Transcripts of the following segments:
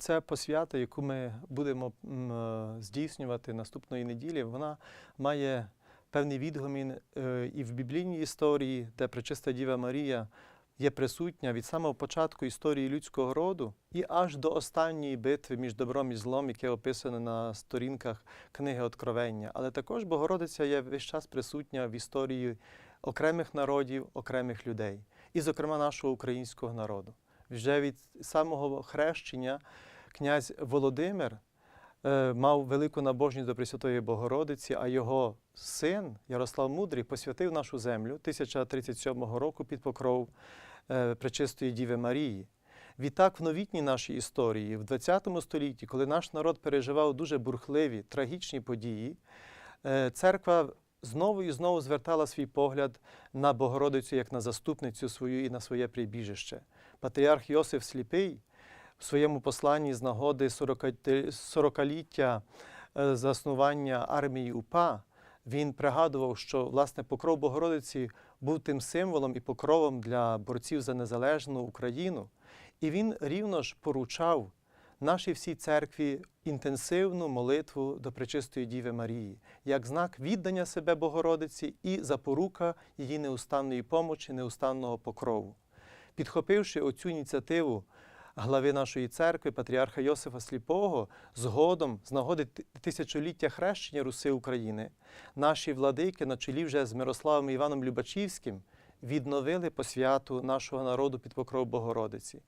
Ця посвята, яку ми будемо е, здійснювати наступної неділі, вона має певний відгомін е, і в біблійній історії, де Пречиста Діва Марія є присутня від самого початку історії людського роду і аж до останньої битви між добром і злом, яке описане на сторінках книги Откровення. Але також Богородиця є весь час присутня в історії окремих народів, окремих людей, і, зокрема, нашого українського народу. Вже від самого хрещення князь Володимир е, мав велику набожність до Пресвятої Богородиці, а його син Ярослав Мудрий посвятив нашу землю 1037 року під покров е, Пречистої Діви Марії. Відтак, в новітній нашій історії, в ХХ столітті, коли наш народ переживав дуже бурхливі, трагічні події, е, церква знову і знову звертала свій погляд на Богородицю як на заступницю свою і на своє прибіжище. Патріарх Йосиф Сліпий в своєму посланні з нагоди 40-ліття е, заснування армії УПА він пригадував, що власне покров Богородиці був тим символом і покровом для борців за незалежну Україну. І він рівно ж поручав нашій всій церкві інтенсивну молитву до Пречистої Діви Марії, як знак віддання себе Богородиці і запорука її неустанної помочі, неустанного покрову. Підхопивши оцю ініціативу глави нашої церкви, патріарха Йосифа Сліпого, згодом, з нагоди тисячоліття хрещення Руси України, наші владики, на чолі вже з Мирославом Іваном Любачівським, відновили посвяту нашого народу під покров Богородиці.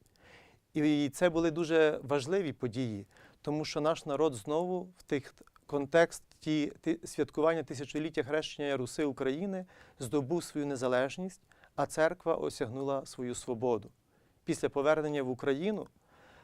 І це були дуже важливі події, тому що наш народ знову в тих контексті святкування тисячоліття хрещення Руси України здобув свою незалежність, а церква осягнула свою свободу. Після повернення в Україну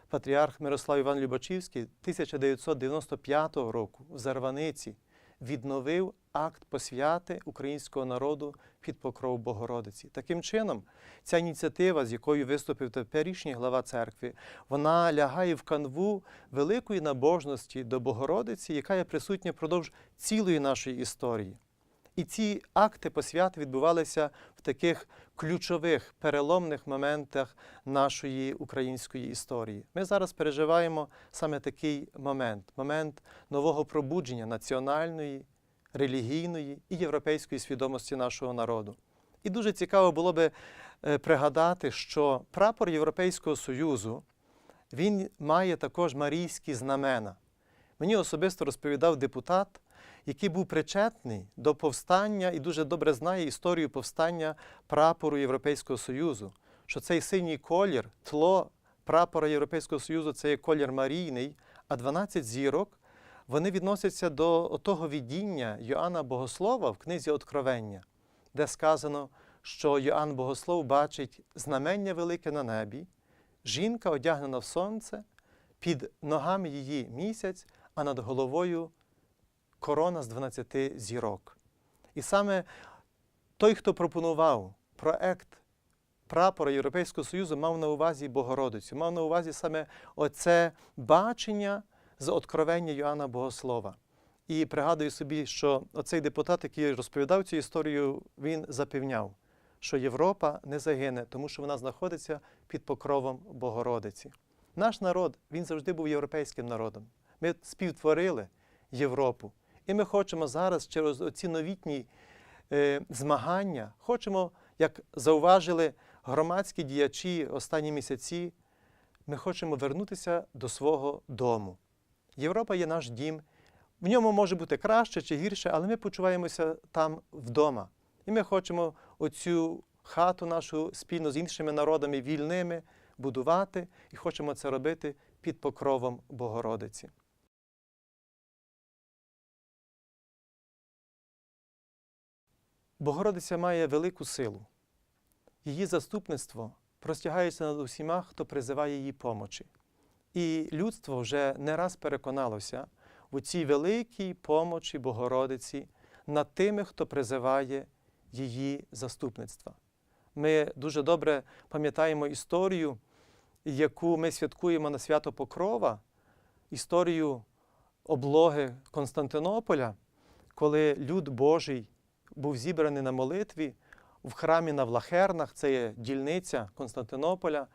патріарх Мирослав Іван Любачівський 1995 року в Зарваниці відновив акт посвяти українського народу під покров Богородиці. Таким чином, ця ініціатива, з якою виступив теперішній глава церкви, вона лягає в канву великої набожності до Богородиці, яка є присутня впродовж цілої нашої історії. І ці акти посвяти відбувалися в таких ключових переломних моментах нашої української історії. Ми зараз переживаємо саме такий момент момент нового пробудження національної, релігійної і європейської свідомості нашого народу. І дуже цікаво було би е, пригадати, що прапор Європейського Союзу він має також марійські знамена. Мені особисто розповідав депутат який був причетний до повстання і дуже добре знає історію повстання прапору Європейського Союзу, що цей синій колір, тло прапора Європейського Союзу це є колір марійний, а 12 зірок вони відносяться до того відіння Йоанна Богослова в книзі Откровення, де сказано, що Йоанн Богослов бачить знамення велике на небі, жінка одягнена в сонце, під ногами її місяць, а над головою корона з 12 зірок. І саме той, хто пропонував проект прапора Європейського Союзу, мав на увазі Богородицю, мав на увазі саме оце бачення з откровення Йоанна Богослова. І пригадую собі, що оцей депутат, який розповідав цю історію, він запевняв, що Європа не загине, тому що вона знаходиться під покровом Богородиці. Наш народ він завжди був європейським народом. Ми співтворили Європу. І ми хочемо зараз через ці новітні е, змагання, хочемо, як зауважили громадські діячі останні місяці, ми хочемо вернутися до свого дому. Європа є наш дім. В ньому може бути краще чи гірше, але ми почуваємося там вдома. І ми хочемо оцю хату нашу спільно з іншими народами вільними будувати і хочемо це робити під покровом Богородиці. Богородиця має велику силу. Її заступництво простягається над усіма, хто призиває її помочі. І людство вже не раз переконалося у цій великій помочі Богородиці над тими, хто призиває її заступництва. Ми дуже добре пам'ятаємо історію, яку ми святкуємо на свято Покрова, історію облоги Константинополя, коли люд Божий був зібраний на молитві в храмі на Влахернах, це є дільниця Константинополя.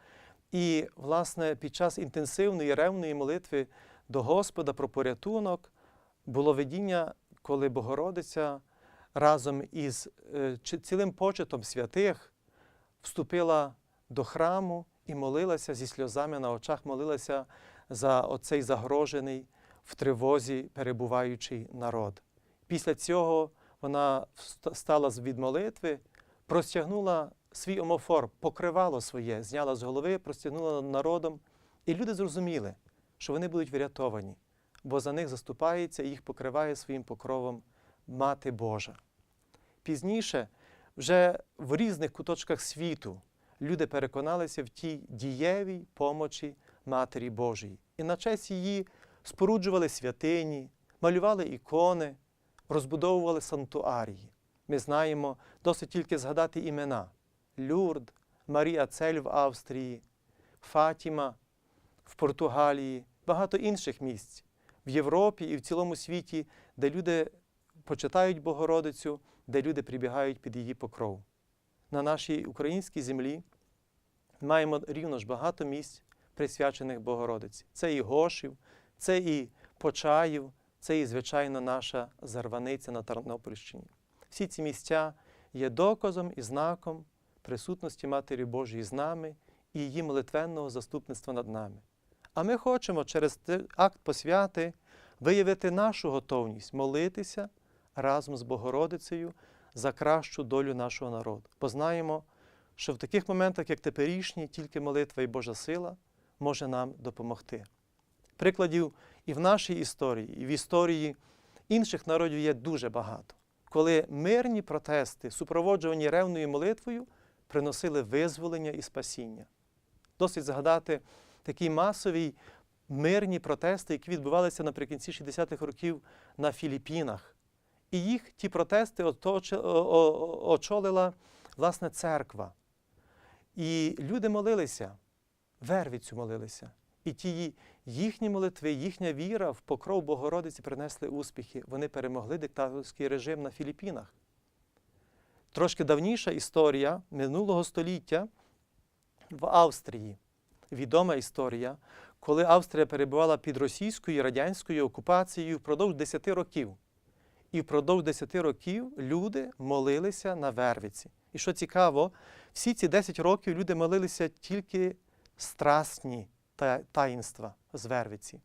І, власне, під час інтенсивної ревної молитви до Господа про порятунок було видіння, коли Богородиця разом із е, цілим почетом святих вступила до храму і молилася зі сльозами на очах, молилася за оцей загрожений в тривозі перебуваючий народ. Після цього вона вст- стала від молитви, простягнула свій омофор, покривало своє, зняла з голови, простягнула народом, і люди зрозуміли, що вони будуть врятовані, бо за них заступається і їх покриває своїм покровом Мати Божа. Пізніше, вже в різних куточках світу, люди переконалися в тій дієвій помочі Матері Божої. І на честь її споруджували святині, малювали ікони, розбудовували сантуарії. Ми знаємо досить тільки згадати імена: Люрд, Марія Цель в Австрії, Фатіма в Португалії, багато інших місць в Європі і в цілому світі, де люди почитають Богородицю, де люди прибігають під її покров. На нашій українській землі маємо рівно ж багато місць, присвячених Богородиці. Це і Гошів, це і Почаїв, це і, звичайно, наша Зарваниця на Тернопільщині. Всі ці місця є доказом і знаком присутності Матері Божої з нами і її молитвенного заступництва над нами. А ми хочемо через акт посвяти виявити нашу готовність молитися разом з Богородицею за кращу долю нашого народу. Бо знаємо, що в таких моментах, як теперішні, тільки молитва і Божа сила може нам допомогти. Прикладів і в нашій історії, і в історії інших народів є дуже багато, коли мирні протести, супроводжувані ревною молитвою, приносили визволення і спасіння. Досить згадати такі масові мирні протести, які відбувалися наприкінці 60-х років на Філіппінах. І їх ті протести очолила власне церква. І люди молилися, вервіцю молилися. І ті їхні молитви, їхня віра в покров Богородиці принесли успіхи. Вони перемогли диктаторський режим на Філіппінах. Трошки давніша історія минулого століття в Австрії. Відома історія, коли Австрія перебувала під російською і радянською окупацією впродовж 10 років. І впродовж 10 років люди молилися на Вервиці. І що цікаво, всі ці 10 років люди молилися тільки страсні та- таїнства з Вервиці.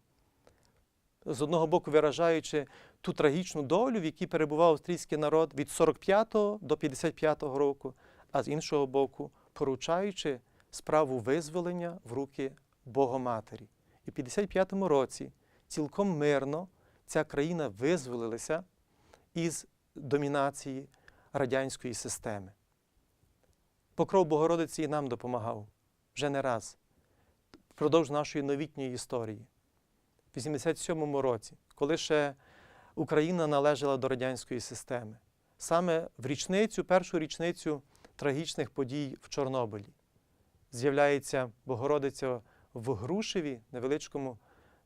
З одного боку, виражаючи ту трагічну долю, в якій перебував австрійський народ від 45 до 55 року, а з іншого боку, поручаючи справу визволення в руки Богоматері. І в 55 році цілком мирно ця країна визволилася із домінації радянської системи. Покров Богородиці і нам допомагав вже не раз впродовж нашої новітньої історії. В 87-му році, коли ще Україна належала до радянської системи, саме в річницю, першу річницю трагічних подій в Чорнобилі, з'являється Богородиця в Грушеві, невеличкому,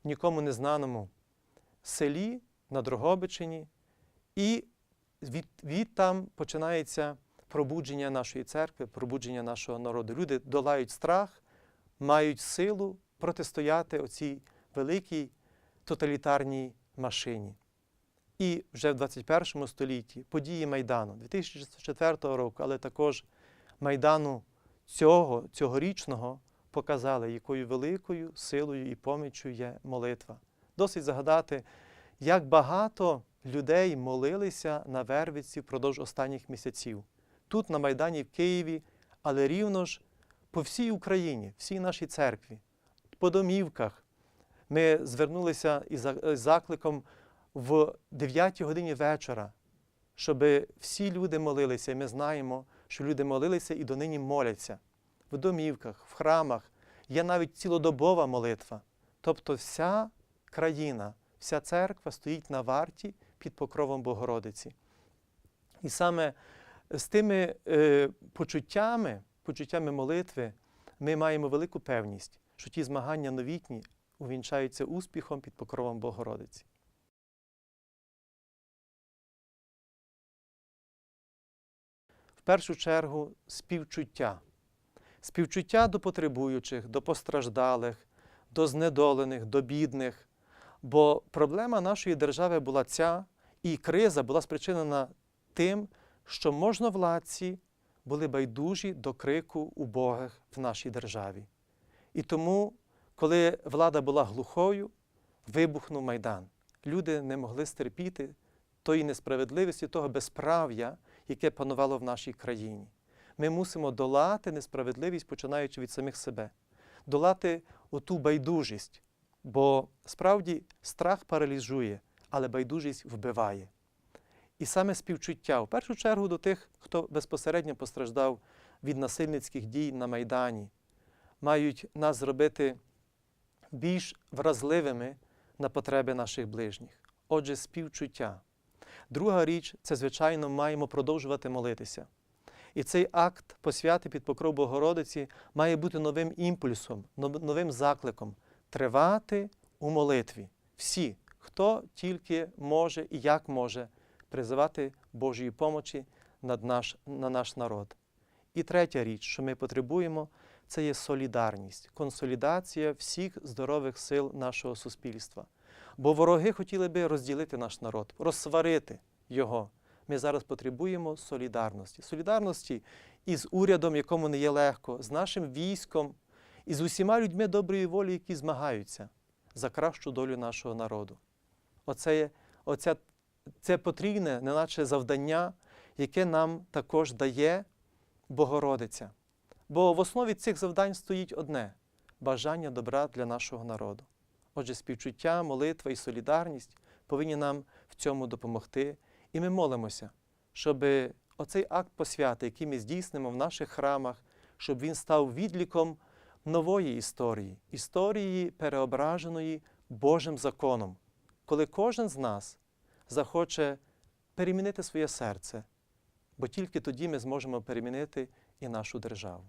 нікому не знаному селі на Дрогобичині, і від, від там починається пробудження нашої церкви, пробудження нашого народу. Люди долають страх, мають силу протистояти оцій великій тоталітарній машині. І вже в 21 столітті події Майдану 2004 року, але також Майдану цього, цьогорічного показали, якою великою силою і поміччю є молитва. Досить згадати, як багато людей молилися на Вервиці впродовж останніх місяців. Тут, на Майдані в Києві, але рівно ж по всій Україні, всій нашій церкві, по домівках. Ми звернулися із закликом в 9 годині вечора, щоб всі люди молилися. І ми знаємо, що люди молилися і донині моляться в домівках, в храмах. Є навіть цілодобова молитва. Тобто вся країна, вся церква стоїть на варті під покровом Богородиці. І саме з тими е, почуттями, почуттями молитви ми маємо велику певність, що ті змагання новітні увінчаються успіхом під покровом Богородиці. В першу чергу співчуття. співчуття до потребуючих, до постраждалих, до знедолених, до бідних. Бо проблема нашої держави була ця, і криза була спричинена тим, що можновладці були байдужі до крику убогих в нашій державі. І тому, коли влада була глухою, вибухнув Майдан. Люди не могли стерпіти тої несправедливості, того безправ'я, яке панувало в нашій країні. Ми мусимо долати несправедливість, починаючи від самих себе, долати оту байдужість, бо справді страх паралізує, але байдужість вбиває. І саме співчуття, в першу чергу, до тих, хто безпосередньо постраждав від насильницьких дій на Майдані, мають нас зробити більш вразливими на потреби наших ближніх. Отже, співчуття. Друга річ це, звичайно, маємо продовжувати молитися. І цей акт посвяти під покров Богородиці має бути новим імпульсом, новим закликом тривати у молитві. Всі, хто тільки може і як може призивати Божої помочі над наш, на наш народ. І третя річ, що ми потребуємо, це є солідарність, консолідація всіх здорових сил нашого суспільства. Бо вороги хотіли би розділити наш народ, розсварити його. Ми зараз потребуємо солідарності. Солідарності із урядом, якому не є легко, з нашим військом і з усіма людьми доброї волі, які змагаються за кращу долю нашого народу. Оце, є, оця, це потрійне, неначе завдання, яке нам також дає Богородиця. Бо в основі цих завдань стоїть одне бажання добра для нашого народу. Отже, співчуття, молитва і солідарність повинні нам в цьому допомогти. І ми молимося, щоб оцей акт посвяти, який ми здійснимо в наших храмах, щоб він став відліком нової історії, історії переображеної Божим законом, коли кожен з нас захоче перемінити своє серце, бо тільки тоді ми зможемо перемінити і нашу державу.